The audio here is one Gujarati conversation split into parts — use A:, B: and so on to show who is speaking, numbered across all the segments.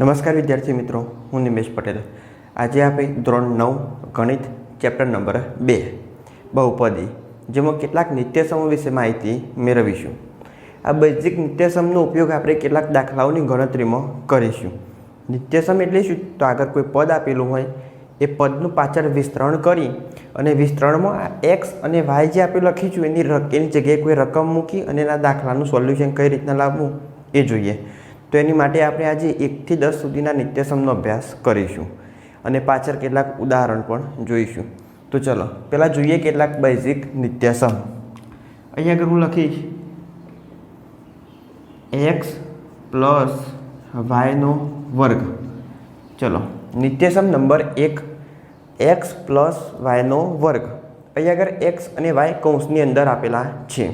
A: નમસ્કાર વિદ્યાર્થી મિત્રો, હું નિમેશ પટેલ. આજે આપણે ધોરણ નવ, ગણિત, ચેપ્ટર નંબર બે, બહુપદી, જેમાં કેટલાક નિત્યસમો વિશે માહિતી મેળવીશું. આ બેઝિક નિત્યસમનો ઉપયોગ આપણે કેટલાક દાખલાઓની ગણતરીમાં કરીશું. નિત્યસમ એટલે શું? તો આગળ કોઈ પદ આપેલું હોય, એ પદનું પાછળ વિસ્તરણ કરી અને વિસ્તરણમાં આ એક્સ અને વાય જે આપણે લખીશું, એની એની જગ્યાએ કોઈ રકમ મૂકી અને એના દાખલાનું સોલ્યુશન કઈ રીતના લાવવું એ જોઈએ. તો એની માટે આપણે આજે એકથી દસ સુધીના નિત્યસમનો અભ્યાસ કરીશું અને પાછળ કેટલાક ઉદાહરણ પણ જોઈશું. તો ચલો, પહેલાં જોઈએ કેટલાક બેઝિક નિત્યસમ. અહીંયા આગળ હું લખીશ. એક્સ પ્લસ વાયનો વર્ગ. ચલો, નિત્યસમ નંબર એક એક્સ પ્લસ વાયનો વર્ગ. અહીંયા આગળ એક્સ અને વાય કૌંસની અંદર આપેલા છે.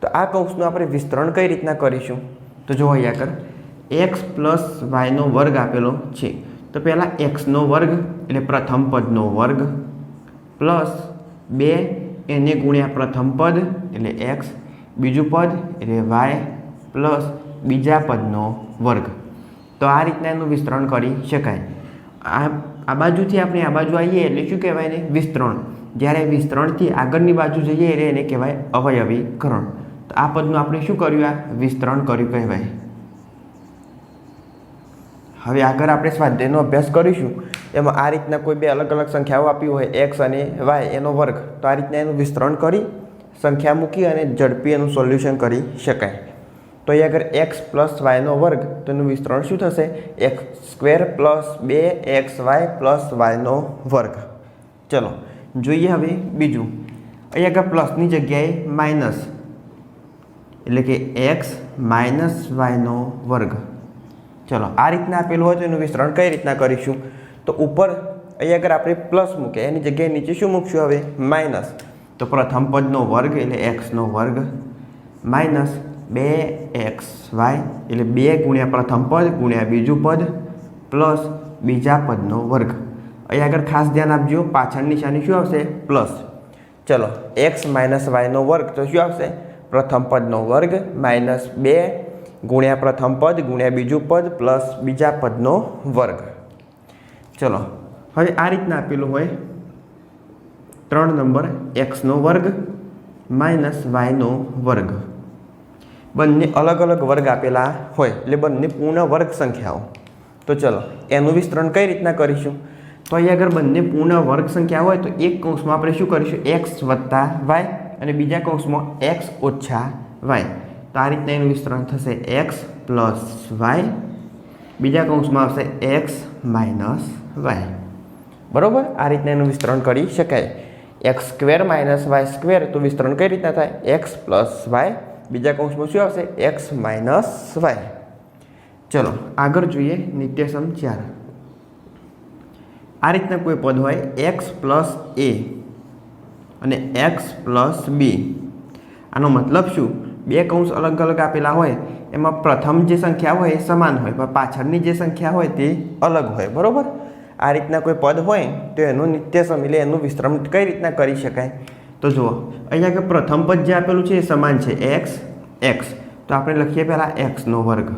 A: તો આ કૌંસનું આપણે વિસ્તરણ કઈ રીતના કરીશું? તો જો અહીંયા આગળ એક્સ પ્લસ વાયનો વર્ગ આપેલો છે. તો પહેલાં એક્સનો વર્ગ એટલે પ્રથમ પદનો વર્ગ પ્લસ બે એને ગુણ્યા પ્રથમ પદ એટલે એક્સ બીજું પદ એટલે વાય પ્લસ બીજા પદનો વર્ગ. તો આ રીતના એનું વિસ્તરણ કરી શકાય. આ આ બાજુથી આપણે આ બાજુ આવીએ એટલે શું કહેવાય ને વિસ્તરણ. જ્યારે વિસ્તરણથી આગળની બાજુ જઈએ એટલે એને કહેવાય અવયવીકરણ. તો આ પદનું આપણે શું કર્યું? આ વિસ્તરણ કર્યું કહેવાય. હવે આગળ આપણે સ્વાધ્યાયનો અભ્યાસ કરીશું. એમાં આ રીતના કોઈ બે અલગ અલગ સંખ્યાઓ આપી હોય એક્સ અને વાય એનો વર્ગ. તો આ રીતના એનું વિસ્તરણ કરી સંખ્યા મૂકી અને ઝડપી એનું સોલ્યુશન કરી શકાય. તો અહીં આગળ એક્સ પ્લસ વાયનો વર્ગ, તો એનું વિસ્તરણ શું થશે? એક્સ સ્ક્વેર પ્લસ બે એક્સ વાય પ્લસ વાયનો વર્ગ. ચલો, જોઈએ હવે બીજું. અહીં આગળ પ્લસની જગ્યાએ માઇનસ એટલે કે એક્સ માઇનસ વાયનો વર્ગ. ચલો, આ રીતના આપેલું હોય તો એનું વિસ્તરણ કઈ રીતના કરીશું? તો ઉપર અહીંયા આગળ આપણે પ્લસ મૂકે એની જગ્યાએ નીચે શું મૂકશું હવે? માઇનસ. તો પ્રથમ પદનો વર્ગ એટલે એક્સનો વર્ગ. માઇનસ બે એક્સ વાય એટલે બે ગુણ્યા પ્રથમ પદ ગુણ્યા બીજું પદ પ્લસ બીજા પદનો વર્ગ. અહીંયા આગળ ખાસ ધ્યાન આપજો પાછળ નિશાની શું આવશે? પ્લસ. ચલો, એક્સ માઇનસ વાયનો વર્ગ તો શું આવશે? પ્રથમ પદનો વર્ગ માઇનસ બે ગુણ્યા પ્રથમ પદ, ગુણ્યા બીજું પદ પ્લસ બીજા પદનો વર્ગ. ચલો, હવે આ રીતના આપેલું હોય. ત્રણ નંબર એક્સનો વર્ગ માઇનસ વાયનો વર્ગ. બંને અલગ અલગ વર્ગ આપેલા હોય, એટલે બંને પૂર્ણ વર્ગ સંખ્યાઓ. તો ચલો, એનું વિસ્તરણ કઈ રીતના કરીશું? તો અહીંયા આગળ બંને પૂર્ણ વર્ગ સંખ્યા હોય, તો એક કૌંસમાં આપણે શું કરીશું? એક્સ વત્તા વાય અને બીજા કૌંસમાં એક્સ ઓછા વાય. તો આ રીતના એનું વિસ્તરણ થશે એક્સ પ્લસ વાય બીજા કૌંસમાં આવશે એક્સ માઇનસ વાય બરાબર? આ રીતના એનું વિસ્તરણ કરી શકાય. X square minus Y square તો વિસ્તરણ કઈ રીતના થાય? એક્સ પ્લસ વાય બીજા કૌંસમાં શું આવશે? એક્સ માઇનસ વાય ચલો, આગળ જોઈએ નિત્યસમ ચાર. આ રીતના કોઈ પદ હોય એક્સ પ્લસ એ અને એક્સ પ્લસ બી આનો મતલબ શું? બે કૌંસ અલગ અલગ આપેલા હોય, એમાં પ્રથમ જે સંખ્યા હોય એ સમાન હોય, પણ પાછળની જે સંખ્યા હોય તે અલગ હોય, બરાબર? આ રીતના કોઈ પદ હોય તો એનું નિત્ય એટલે એનું વિશ્રમ કઈ રીતના કરી શકાય? તો જુઓ, અહીંયા કે પ્રથમ પદ જે આપેલું છે એ સમાન છે એક્સ એક્સ તો આપણે લખીએ પહેલાં એક્સનો વર્ગ.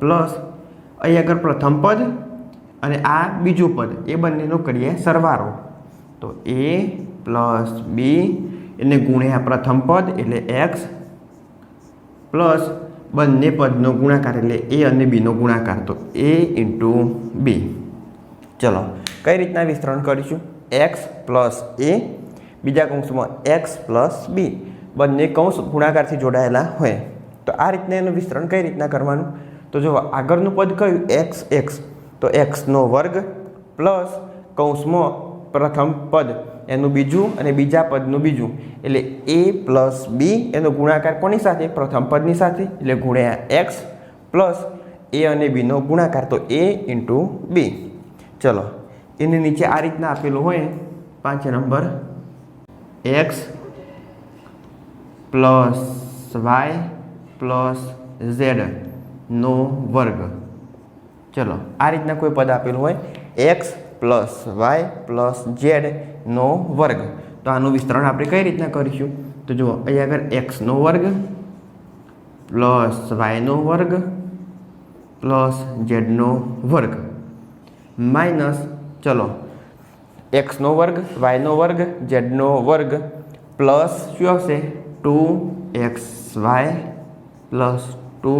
A: પ્લસ અહીં આગળ પ્રથમ પદ અને આ બીજું પદ, એ બંનેનો કરીએ સરવારો તો એ પ્લસ બી એને ગુણ્યા પ્રથમ પદ એટલે એક્સ પ્લસ બંને પદનો ગુણાકાર એટલે એ અને બીનો ગુણાકાર. તો એ ઇન્ટુ બી ચલો, કઈ રીતના વિસ્તરણ કરીશું? એક્સ પ્લસ એ બીજા કૌંસમાં એક્સ પ્લસ બી બંને કૌંસ ગુણાકારથી જોડાયેલા હોય. તો આ રીતના એનું વિસ્તરણ કઈ રીતના કરવાનું? તો જો આગળનું પદ કયું? એક્સ એક્સ તો એક્સનો વર્ગ પ્લસ કૌંસમાં પ્રથમ પદ. એનું બીજું અને બીજા પદનું બીજું. એટલે એ પ્લસ બી એનો ગુણાકાર કોની સાથે? પ્રથમ પદની સાથે. એટલે ગુણ્યા એક્સ પ્લસ એ અને બીનો ગુણાકાર. તો એ ઇન્ટુ બી. ચલો, એની નીચે આ રીતના આપેલું હોય. પાંચ number. X plus Y plus Z નો વર્ગ. ચલો, આ રીતના કોઈ પદ આપેલું હોય. X plus Y plus Z નો વર્ગ. તો આનું વિસ્તરણ આપણે કઈ રીતના કરીશું? તો જુઓ, અહીંયા આગળ એક્સનો વર્ગ પ્લસ વાયનો વર્ગ પ્લસ ઝેડનો વર્ગ. માઇનસ, ચલો એક્સનો વર્ગ વાયનો વર્ગ ઝેડનો વર્ગ પ્લસ શું આવશે? Two X Y plus two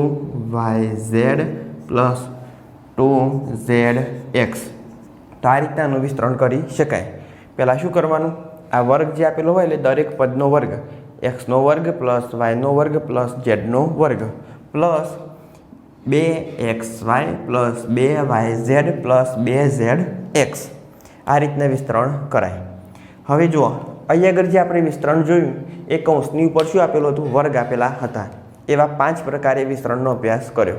A: Y Z plus two Z X. તો આ રીતના આનું વિસ્તરણ કરી શકાય. પહેલાં શું કરવાનું? આ વર્ગ જે આપેલો હોય એટલે દરેક પદનો વર્ગ એક્સનો વર્ગ પ્લસ વાયનો વર્ગ પ્લસ ઝેડનો વર્ગ. પ્લસ બે એક્સ વાય પ્લસ બે વાય ઝેડ પ્લસ બે ઝેડ એક્સ. આ રીતના વિસ્તરણ કરાય. હવે જુઓ અહીંયા આગળ જે આપણે વિસ્તરણ જોયું, એ કૌંસની ઉપર શું આપેલું હતું? વર્ગ આપેલા હતા. એવા પાંચ પ્રકારે વિસ્તરણનો અભ્યાસ કર્યો.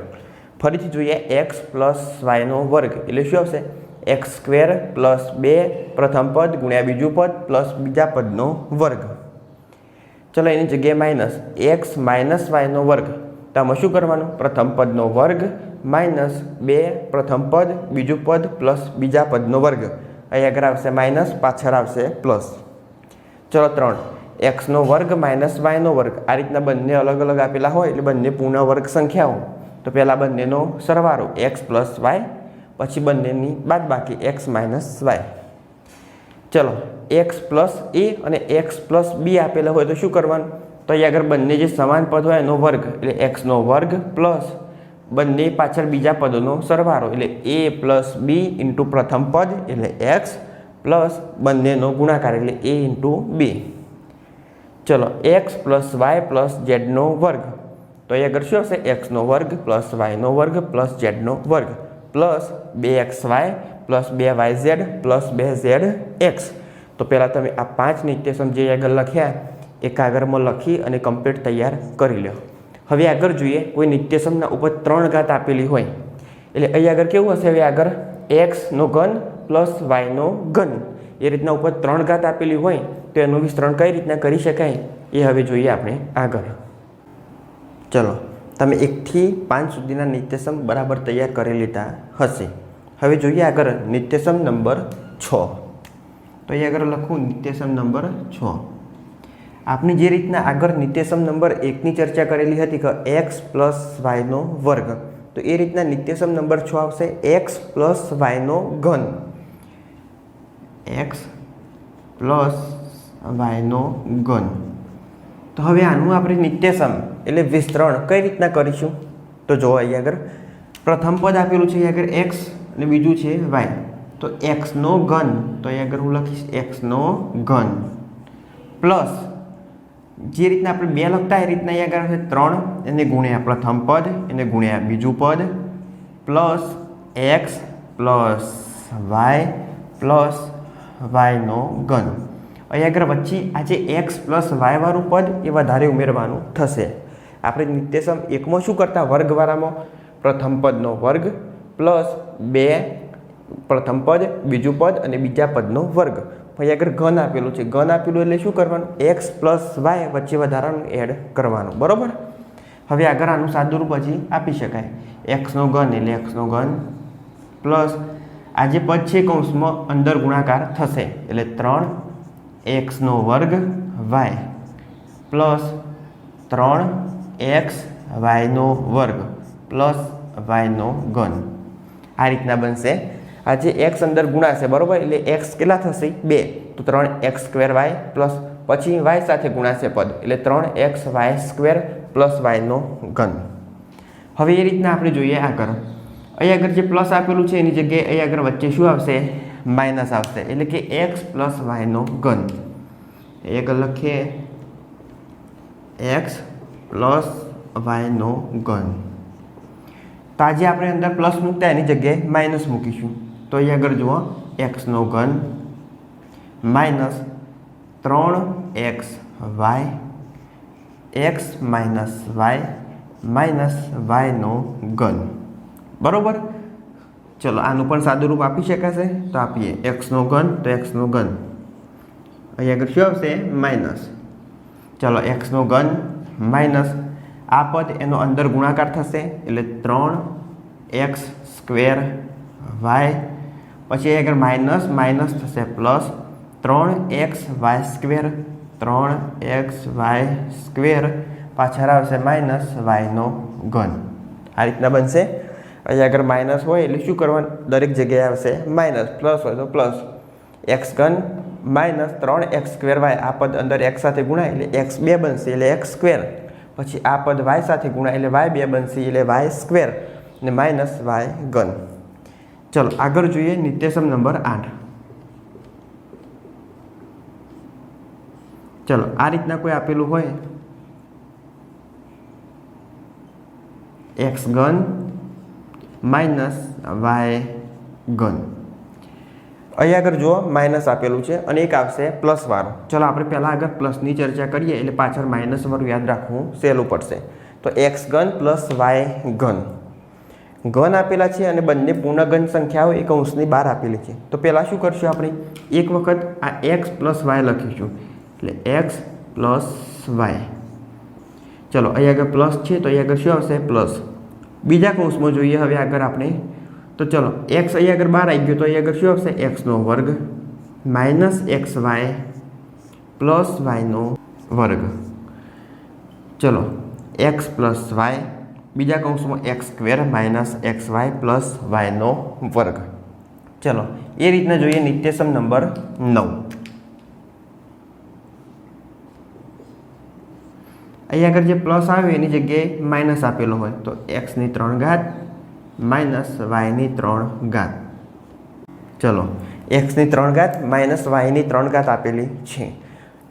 A: ફરીથી જોઈએ, એક્સ પ્લસ વાયનો વર્ગ એટલે શું આવશે? એક્સ સ્ક્વેર પ્લસ બે પ્રથમ પદ ગુણ્યા બીજું પદ પ્લસ બીજા પદનો વર્ગ. ચલો એની જગ્યાએ માઇનસ એક્સ માઇનસ વાયનો વર્ગ. તો આમાં શું કરવાનું? પ્રથમ પદનો વર્ગ માઇનસ બે પ્રથમ પદ બીજું પદ પ્લસ બીજા પદનો વર્ગ. અહીં આગળ આવશે માઇનસ, પાછળ આવશે પ્લસ. ચલો ત્રણ. એક્સનો વર્ગ માઇનસ વાયનો વર્ગ. આ રીતના બંને અલગ અલગ આપેલા હોય એટલે બંને પૂર્ણ વર્ગ સંખ્યાઓ. તો પહેલાં બંનેનો સરવાળો એક્સ પ્લસ વાય પછી બંનેની બાદ બાકી એક્સ માઇનસ વાય ચલો એક્સ પ્લસ એ અને એક્સ પ્લસ બી આપેલા હોય તો શું કરવાનું? તો અહીં આગળ બંને જે સમાન પદ હોય એનો વર્ગ, એટલે એક્સનો વર્ગ પ્લસ બંને પાછળ બીજા પદોનો સરવાળો, એટલે એ પ્લસ બી ઇન્ટુ પ્રથમ પદ, એટલે એક્સ પ્લસ બંનેનો ગુણાકાર, એટલે એ ઇન્ટુ બી ચલો એક્સ પ્લસ વાય પ્લસ ઝેડનો વર્ગ. તો અહીં આગળ શું હશે? એક્સનો વર્ગ પ્લસ વાયનો વર્ગ પ્લસ ઝેડનો વર્ગ. પ્લસ બે એક્સ વાય પ્લસ બે વાય ઝેડ પ્લસ બે ઝેડ એક્સ. તો પહેલાં તમે આ પાંચ નિત્યસમ જે આગળ લખ્યા એ કાગળમાં લખી અને કમ્પ્લીટ તૈયાર કરી લો હવે આગળ જોઈએ કોઈ નિત્યસમના ઉપર ત્રણ ઘાત આપેલી હોય. એટલે અહીં આગળ કેવું હશે? હવે આગળ એક્સનો ઘન પ્લસ વાયનો ઘન. એ રીતના ઉપર ત્રણ ઘાત આપેલી હોય, તો એનું વિસ્તરણ કઈ રીતના કરી શકાય? એ હવે જોઈએ આપણે આગળ. ચલો. તમે એકથી પાંચ સુધીના નિત્યસમ બરાબર તૈયાર કરી લીધા હશે. હવે જોઈએ આગળ નિત્યસમ નંબર છ. તો અહીં આગળ લખું, નિત્યસમ નંબર છ. આપણે જે રીતના આગળ નિત્યસમ નંબર એકની ચર્ચા કરેલી હતી કે એક્સ પ્લસ વાયનો વર્ગ. તો એ રીતના નિત્યસમ નંબર છ આવશે એક્સ પ્લસ વાયનો ઘન. એક્સ પ્લસ વાયનો ઘન. તો હવે આનું આપણે નિત્યસમ એટલે વિસ્તરણ કઈ રીતના કરીશું? તો જો અહીં આગળ. પ્રથમ પદ આપેલું છે અહીં આગળ એક્સ અને બીજું છે વાય તો એક્સનો ઘન, તો અહીં આગળ હું લખીશ એક્સનો ઘન. પ્લસ જે રીતના આપણે બે લખતા એ રીતના અહીં આગળ છે ત્રણ, એને ગુણ્યા પ્રથમ પદ, એને ગુણ્યા બીજું પદ. Plus X plus Y plus વાયનો ઘન. અહીં આગળ વચ્ચે આ જે એક્સ પ્લસ વાયવાળું પદ એ વધારે ઉમેરવાનું થશે. આપણે નિત્યસમ એકમાં શું કરતા? વર્ગવાળામાં પ્રથમ પદનો વર્ગ પ્લસ બે પ્રથમ પદ, બીજું પદ અને બીજા પદનો વર્ગ. પછી આગળ ઘન આપેલું છે. ઘન આપેલું એટલે શું કરવાનું? એક્સ પ્લસ વાય વચ્ચે વધારાનું એડ કરવાનું. બરાબર? હવે આગળ આનું સાદુરૂપ હજી આપી શકાય. એક્સનો ઘન એટલે એક્સનો ઘન પ્લસ આ જે પદ છે કૌંસમાં અંદર ગુણાકાર થશે. એટલે ત્રણ એક્સનો વર્ગ વાય પ્લસ ત્રણ એક્સ વાયનો વર્ગ પ્લસ વાયનો ઘન. આ રીતના બનશે. આ જે એક્સ અંદર ગુણાશે, બરાબર? એટલે એક્સ કેટલા થશે? બે. તો ત્રણ એક્સ સ્ક્વેર વાય પ્લસ પછી વાય સાથે ગુણાશે પદ. એટલે ત્રણ એક્સ વાય સ્ક્વેર પ્લસ વાયનો ઘન. હવે એ રીતના આપણે જોઈએ આગળ. અહીં આગળ જે પ્લસ આપેલું છે, એની જગ્યાએ અહીં આગળ વચ્ચે શું આવશે? માઇનસ આવશે. એટલે કે એક્સ પ્લસ વાયનો ઘન. એક લખીએ. એક્સ પ્લસ વાયનો ઘન. તો આજે આપણે અંદર પ્લસ મૂકતા એની જગ્યાએ માઇનસ મૂકીશું. તો અહીં આગળ જુઓ એક્સનો ઘન માઇનસ ત્રણ X Y, X minus Y, minus વાયનો ઘન. બરાબર? ચલો, આનું પણ સાદું રૂપ આપી શકાશે. તો આપીએ એક્સનો ઘન, તો એક્સનો ઘન. અહીં આગળ શું આવશે? માઇનસ. ચલો એક્સનો ઘન માઇનસ આ પદ એનો અંદર ગુણાકાર થશે એટલે ત્રણ એક્સ સ્ક્વેર વાય. પછી આગળ માઇનસ માઇનસ થશે પ્લસ ત્રણ એક્સ વાય સ્ક્વેર, ત્રણ એક્સ વાય સ્ક્વેર. પાછળ આવશે માઇનસ વાયનો ઘન. આ રીતના બનશે. અહીંયા આગળ માઇનસ હોય એટલે શું કરવાનું? દરેક જગ્યાએ આવશે માઇનસ પ્લસ હોય તો પ્લસ. એક્સ ઘન માઇનસ ત્રણ એક્સ સ્ક્વેર વાય આ પદ અંદર એક્સ સાથે ગુણાય એટલે એક્સ બે બનશે એટલે એક્સ સ્ક્વેર. પછી આ પદ વાય સાથે ગુણાય એટલે વાય બે બનશે એટલે વાય સ્ક્વેર ને માઇનસ વાય ઘન. ચલો, આગળ જોઈએ નિત્યસમ નંબર આઠ. ચલો, આ રીતના કોઈ આપેલું હોય? એક્સ ઘન માઇનસ વાય ઘન. અહીંયા આગળ જુઓ માઇનસ આપેલું છે અને એક આવશે પ્લસ વાળું. ચલો આપણે પહેલાં આગળ પ્લસની ચર્ચા કરીએ, એટલે પાછળ માઇનસ વાળું યાદ રાખવું સહેલું પડશે. તો એક્સ ઘન પ્લસ વાય ઘન. ઘન આપેલા છે અને બંને પૂર્ણઘન સંખ્યાઓ એક અંશની બહાર આપેલી છે. તો પહેલાં શું કરશું આપણે? એક વખત આ એક્સ પ્લસ વાય લખીશું. એટલે એક્સ પ્લસ વાય ચલો અહીં આગળ પ્લસ છે, તો અહીં આગળ શું આવશે? પ્લસ બીજા કૌંસમાં જોઈએ, હવે આગળ આપણે તો ચલો એક્સ અહીં આગળ બહાર આવી ગયો તો અહીં આગળ શું આવશે એક્સનો વર્ગ માઇનસ એક્સ વાય પ્લસ વાયનો વર્ગ ચલો એક્સ પ્લસ વાય બીજા કૌંસમાં X square minus X Y plus વાયનો વર્ગ ચલો એ રીતના જોઈએ નિત્યસમ નંબર નવ અહીં આગળ જે પ્લસ આવે એની જગ્યાએ માઇનસ આપેલો હોય તો એક્સની ત્રણ ઘાત માઇનસ વાયની ત્રણ ઘાત. ચલો એક્સની ત્રણ ઘાત માઇનસ વાયની ત્રણ ઘાત આપેલી છે.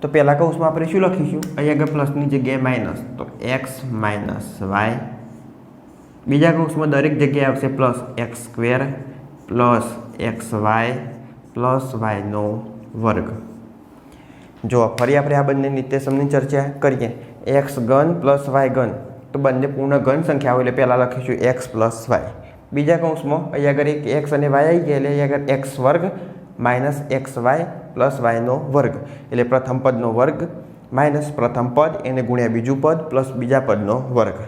A: તો પહેલાં કૌંસમાં આપણે શું લખીશું? અહીં આગળ પ્લસની જગ્યાએ માઇનસ તો એક્સ માઇનસ વાય. બીજા કૌંસમાં દરેક જગ્યાએ આવશે plus X square plus X Y plus વાયનો વર્ગ. જો ફરી આપણે આ બંને નિત્યસમની ચર્ચા કરીએ. એક્સ ઘન પ્લસ વાય ઘન. તો બંને પૂર્ણ ઘન સંખ્યા હોય એટલે પહેલાં લખીશું એક્સ પ્લસ વાય બીજા કૌંસમાં અહીં આગળ એક એક્સ અને વાય આવી ગયા એટલે અહીં આગળ એક્સ વર્ગ માઇનસ એક્સ વાય પ્લસ વાયનો વર્ગ. એટલે પ્રથમ પદનો વર્ગ માઇનસ પ્રથમ પદ એને ગુણ્યા બીજું પદ પ્લસ બીજા પદનો વર્ગ.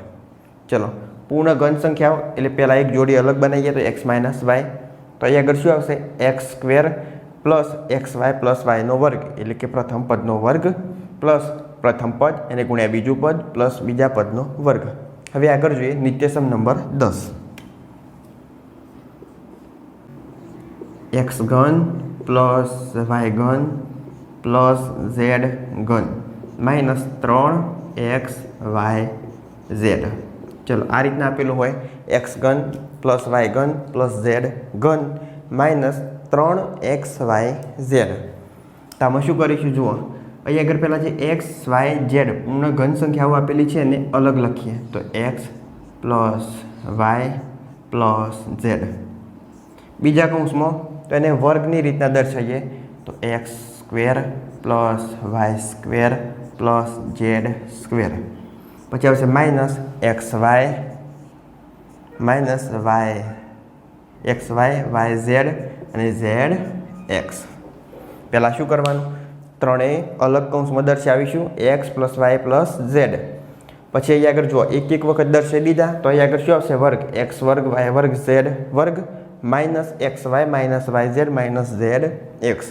A: ચલો, પૂર્ણ ઘન સંખ્યાઓ એટલે પહેલાં એક જોડી અલગ બનાવીએ તો એક્સ માઇનસ વાય તો અહીં આગળ શું આવશે? X square plus X Y plus વાયનો વર્ગ. એટલે કે પ્રથમ પદનો વર્ગ પ્લસ પ્રથમ પદ એને ગુણ્યા બીજું પદ પ્લસ બીજા પદનો વર્ગ. હવે આગળ જોઈએ નિત્યસમ નંબર દસ. એક્સ ઘન પ્લસ વાય ઘન પ્લસ ઝેડ ઘન માઇનસ ત્રણ એક્સ વાય ઝેડ. ચલો, આ રીતના આપેલું હોય. એક્સ ઘન પ્લસ વાય ઘન પ્લસ ઝેડ ઘન માઇનસ ત્રણ એક્સ વાય ઝેડ. તો આમાં શું કરીશું, જુઓ. અહીં આગળ પહેલાં છે એક્સ વાય ઝેડ પૂર્ણ ઘન સંખ્યાઓ આપેલી છે એને અલગ લખીએ. તો X plus Y plus Z બીજા કૌંસમાં તો એને વર્ગની રીતના દર્શાવીએ. તો X square plus Y square plus Z square પછી આવશે minus X Y minus Y X Y Y Z અને ઝેડ એક્સ પહેલાં શું કરવાનું? ત્રણેય અલગ કૌંસમાં દર્શાવીશું. X plus Y plus Z. પછી અહીં આગળ જુઓ, એક એક વખત દર્શાવી દીધા, તો અહીં આગળ શું આવશે? વર્ગ. એક્સ વર્ગ, વાય વર્ગ, ઝેડ વર્ગ, minus X Y minus Y Z minus Z X.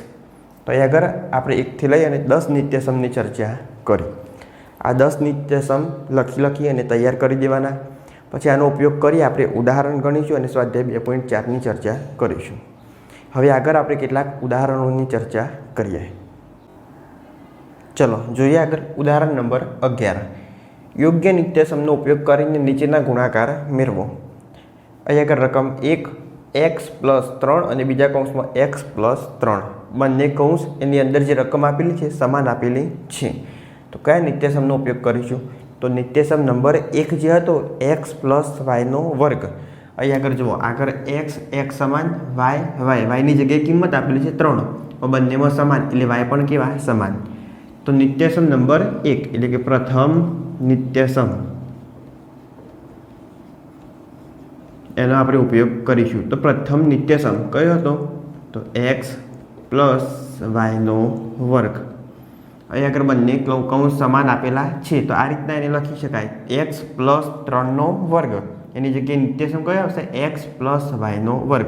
A: તો અહીં આગળ આપણે એકથી લઈ અને દસ નિત્યસમની ચર્ચા કરી. આ દસ નિત્યસમ લખી લખી અને તૈયાર કરી દેવાના. પછી આનો ઉપયોગ કરી આપણે ઉદાહરણ ગણીશું અને સ્વાધ્યાય બે પોઈન્ટ ચારની ચર્ચા કરીશું. હવે આગળ આપણે કેટલાક ઉદાહરણોની ચર્ચા કરીએ. ચલો, જોઈએ આગળ ઉદાહરણ નંબર અગિયાર. યોગ્ય નિત્યસમનો ઉપયોગ કરીને નીચેના ગુણાકાર મેળવો. અહીં આગળ રકમ એક એક્સ પ્લસ ત્રણ અને બીજા કૌંસમાં એક્સ પ્લસ ત્રણ. બંને કૌંસ એની અંદર જે રકમ આપેલી છે, સમાન આપેલી છે. તો કયા નિત્યસમનો ઉપયોગ કરીશું? તો નિત્યસમ નંબર એક જે હતો એક્સ પ્લસ વાયનો વર્ગ. અહીં આગળ જુઓ, આગળ એક્સ એક્સ સમાન વાય વાય વાયની જગ્યાએ કિંમત આપેલી છે ત્રણ. બંનેમાં સમાન, એટલે વાય પણ કેવા સમાન. તો નિત્યસમ નંબર એક, એટલે કે પ્રથમ નિત્યસમ. એનો આપણે ઉપયોગ કરીશું. તો પ્રથમ નિત્યસમ કયો હતો? તો એક્સ પ્લસ વાયનો વર્ગ. અહીં આગળ બંને કૌંસ સમાન આપેલા છે. તો આ રીતના એને લખી શકાય. એક્સ પ્લસ ત્રણનો વર્ગ. એની જગ્યાએ નિત્યસમ કયો આવશે? એક્સ પ્લસ વાયનો વર્ગ.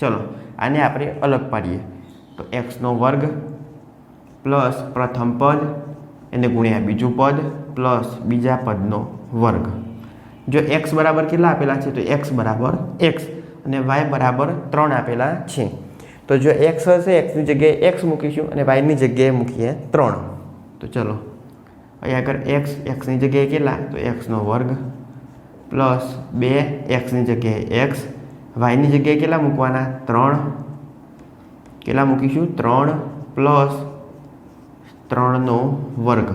A: ચલો, આને આપણે અલગ પાડીએ. તો એક્સનો વર્ગ પ્લસ પ્રથમ પદ, એને ગુણ્યા બીજું પદ, પ્લસ બીજા પદનો વર્ગ. જો એક્સ બરાબર કેટલા આપેલા છે? તો એક્સ બરાબર એક્સ અને વાય બરાબર ત્રણ આપેલા છે. તો જો એક્સ હશે એક્સની જગ્યાએ એક્સ મૂકીશું અને વાયની જગ્યાએ મૂકીએ ત્રણ. તો ચલો અહીંયા આગળ એક્સ એક્સની જગ્યાએ કેટલા? તો એક્સનો વર્ગ પ્લસ બે એક્સની જગ્યાએ એક્સ વાયની જગ્યાએ કેટલા મૂકવાના? ત્રણ. કેટલા મૂકીશું? ત્રણ પ્લસ ત્રણનો વર્ગ.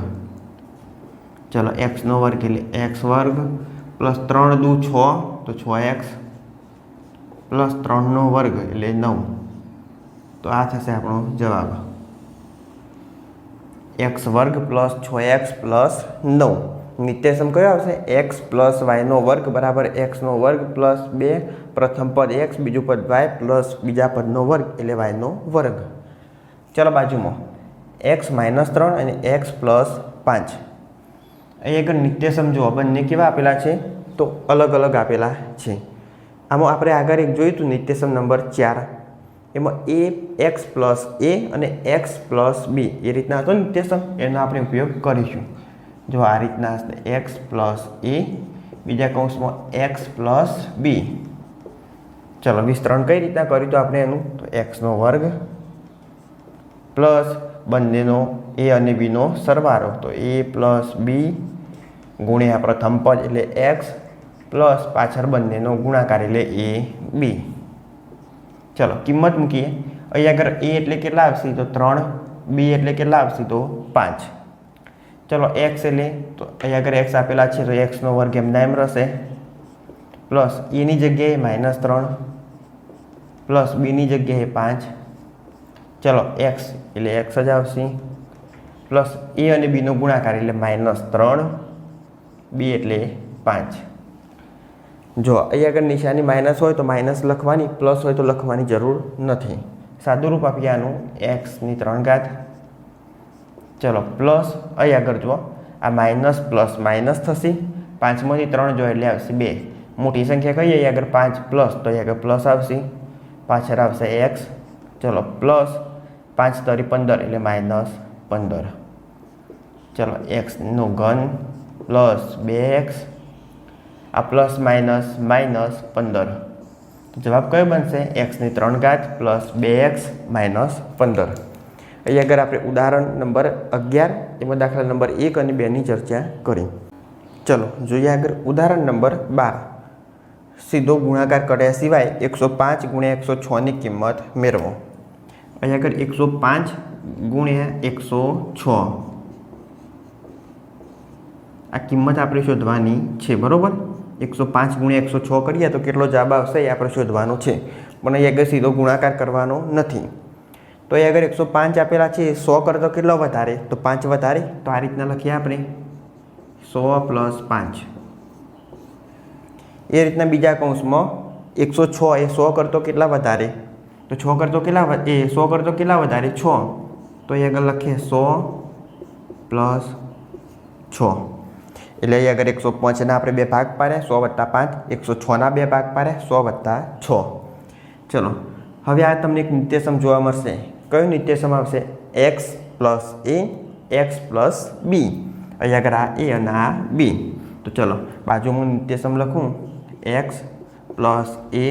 A: ચલો એક્સનો વર્ગ એટલે એક્સ વર્ગ પ્લસ ત્રણ દુ છ, તો છ એક્સ પ્લસ ત્રણનો વર્ગ એટલે નવ. તો આ થશે આપણો જવાબ. એક્સ વર્ગ પ્લસ છ એક્સ પ્લસ નવ. નિત્યસમ કયો આવશે? એક્સ પ્લસ વાયનો વર્ગ બરાબર એક્સનો વર્ગ પ્લસ બે. પ્રથમ પદ એક્સ બીજું પદ વાય પ્લસ બીજા પદનો વર્ગ એટલે વાયનો વર્ગ. ચલો બાજુમાં. એક્સ માઇનસ ત્રણ અને એક્સ પ્લસ પાંચ. અહીં આગળ નિત્યસમ જુઓ, બંને કેવા આપેલા છે? તો અલગ અલગ આપેલા છે. આમાં આપણે આગળ એક જોયું હતું નિત્યસમ નંબર ચાર. એમાં એ એક્સ પ્લસ એ અને એક્સ પ્લસ બી એ રીતના હતો નિત્યસમ, એનો આપણે ઉપયોગ કરીશું. જો આ રીતના એક્સ પ્લસ એ બીજા કૌંસમાં એક્સ પ્લસ બી ચલો, વિસ્તરણ કઈ રીતના કર્યું તો આપણે એનું? તો એક્સનો વર્ગ પ્લસ બંનેનો એ અને બીનો સરવાળો. તો એ પ્લસ બી ગુણ્યા પ્રથમ પદ એટલે એક્સ પ્લસ પાછળ બંનેનો ગુણાકાર એટલે એ બી. ચલો, કિંમત મૂકીએ. અહીં આગળ એ એટલે કેટલા આવશે? તો ત્રણ, બી એટલે કેટલા આવશે? તો પાંચ. ચલો, એક્સ એટલે, તો અહીં આગળ એક્સ આપેલા છે, તો એક્સનો વર્ગ એમના એમ રહેશે. પ્લસ એની જગ્યાએ માઇનસ ત્રણ, પ્લસ બીની જગ્યાએ પાંચ ચલો એક્સ એટલે એક્સ જ આવશે. પ્લસ એ અને બીનો ગુણાકાર એટલે માઇનસ ત્રણ બી એટલે પાંચ. જો અહીં આગળ નિશાની માઇનસ હોય તો માઇનસ લખવાની, પ્લસ હોય તો લખવાની જરૂર નથી. સાદુરૂપ આપીએ આનું એક્સની ત્રણ ઘાત. ચલો, પ્લસ અહીં આગળ જુઓ, આ માઇનસ પ્લસ માઇનસ થશે. પાંચમાંથી ત્રણ જો એટલે આવશે બે. મોટી સંખ્યા કહીએ અહીં આગળ પાંચ પ્લસ તો અહીં આગળ પ્લસ આવશે. પાછળ આવશે એક્સ ચલો, પ્લસ પાંચ તરી પંદર એટલે માઇનસ પંદર. ચલો એક્સનો ઘન પ્લસ બે એક્સ આ પ્લસ માઇનસ માઇનસ પંદર. જવાબ કયો બનશે? એક્સની ત્રણ ઘાત પ્લસ બે એક્સ માઇનસ પંદર. અહીં આગળ આપણે ઉદાહરણ નંબર અગિયાર, એમાં દાખલા નંબર એક અને બેની ચર્ચા કરી. ચલો, જોઈએ આગળ ઉદાહરણ નંબર બાર. સીધો ગુણાકાર કર્યા સિવાય એકસો પાંચ ગુણ્યા એકસો છની કિંમત મેળવો. અહીં આગળ એકસો પાંચ ગુણ્યા એકસો છ. આ કિંમત આપણે શોધવાની છે, બરાબર? એકસો પાંચ ગુણ્યા એકસો છ કરીએ તો કેટલો જવાબ આવશે? એ આપણે શોધવાનો છે. પણ અહીં આગળ સીધો ગુણાકાર કરવાનો નથી. તો અહીં આગળ એકસો પાંચ આપેલા છે, સો કરતો કેટલો વધારે? તો પાંચ વધારે? તો આ રીતના લખીએ આપણે. સો પ્લસ પાંચ. એ રીતના બીજા કૌંસમાં એકસો છ એ સો કરતો કેટલા વધારે? તો છ કરતો કેટલા વ- એ સો કરતો કેટલા વધારે છ તો અહીં આગળ લખીએ સો પ્લસ છ એટલે અહીં આગળ એકસો પાંચના આપણે બે ભાગ પાડ્યા સો વત્તા પાંચ એકસો છના બે ભાગ પાડ્યા સો વત્તા છ ચલો હવે આ તમને એક નિત્યસમ જોવા મળશે કયો નિત્યસમ આવશે X plus A X plus B અહીં આગળ આ એ અને આ બી તો ચલો બાજુમાં હું નિત્યસમ લખું X plus A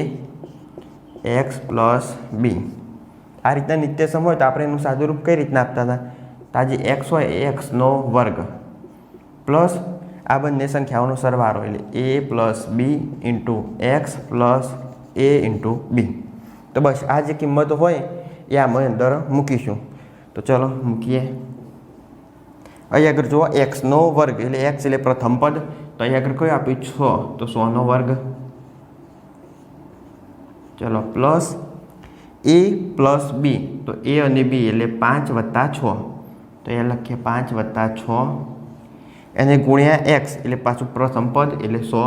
A: X plus B આ રીતના નિત્યસમ હોય તો આપણે એનું સાદું રૂપ કઈ રીતના આપતા હતા? તો આ એક્સ હોય એક્સનો વર્ગ. પ્લસ આ બંને સંખ્યાઓનો સરવાળો એટલે A plus B into X plus A into B તો બસ આ જે કિંમતો હોય એ આમાં અંદર મૂકીશું. તો ચલો મૂકીએ. અહીં આગળ જુઓ એક્સનો વર્ગ એટલે એક્સ એટલે પ્રથમ પદ. તો અહીં આગળ કયું આપ્યું? છ. તો સોનો વર્ગ. ચલો, પ્લસ એ પ્લસ બી. તો એ અને બી એટલે પાંચ વત્તા છ. તો એ લખીએ પાંચ વત્તા છ. એને ગુણ્યા એક્સ એટલે પાછું પ્રથમ પદ એટલે સો.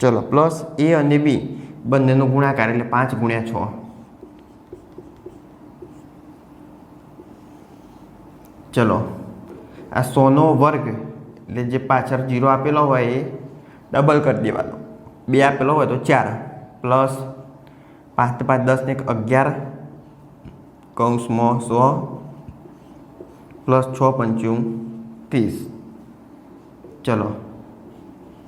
A: ચલો, પ્લસ એ અને બી બંનેનો ગુણાકાર એટલે પાંચ ગુણ્યા છ. ચલો, આ સોનો વર્ગ એટલે જે પાછળ જીરો આપેલો હોય એ ડબલ કરી દેવાનો. બે આપેલો હોય તો ચાર. પ્લસ પાંચ પાંચ, દસ ને એક, અગિયાર. કૌંસમાં સો. પ્લસ છ પંચું ત્રીસ. ચલો.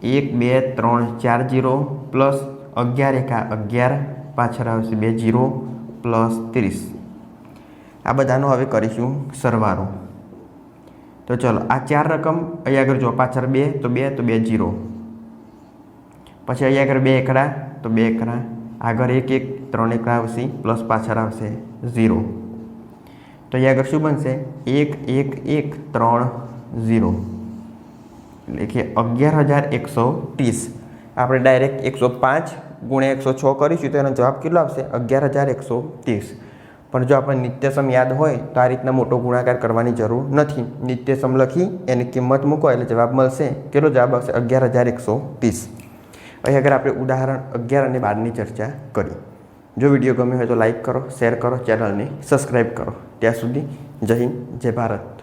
A: એક, બે, ત્રણ, ચાર જીરો. પ્લસ અગિયાર, એકા અગિયાર. પાછળ આવશે બે જીરો પ્લસ ત્રીસ. આ બધાનો હવે કરીશું સરવારો તો ચલો, આ ચાર રકમ અહીં આગળ જો પાછળ બે, તો બે તો બે જીરો. પછી અહીંયા આગળ બે એકડા, તો બે એકડા. આગળ એક એક, ત્રણ એકડા આવશે પ્લસ પાછળ આવશે ઝીરો તો અહીંયા આગળ શું બનશે? એક એક એક, ત્રણ ઝીરો એટલે કે અગિયાર હજાર એકસો ત્રીસ. આપણે ડાયરેક્ટ એકસો પાંચ ગુણ્યા એકસો છ કરીશું, તો એનો જવાબ કેટલો આવશે? અગિયાર હજાર એકસો ત્રીસ. પણ જો આપણે નિત્યસમ યાદ હોય, તો આ રીતના મોટો ગુણાકાર કરવાની જરૂર નથી. નિત્યસમ લખી, એની કિંમત મૂકો, એટલે જવાબ મળશે. કેટલો જવાબ આવશે? અગિયાર હજાર એકસો ત્રીસ. અહીં આગળ આપણે ઉદાહરણ અગિયાર અને બારની ચર્ચા કરી. જો વીડિયો ગમ્યો હોય તો લાઇક કરો, શેર કરો, ચેનલને સબસ્ક્રાઈબ કરો. ત્યાં સુધી જય હિન્દ, જય ભારત.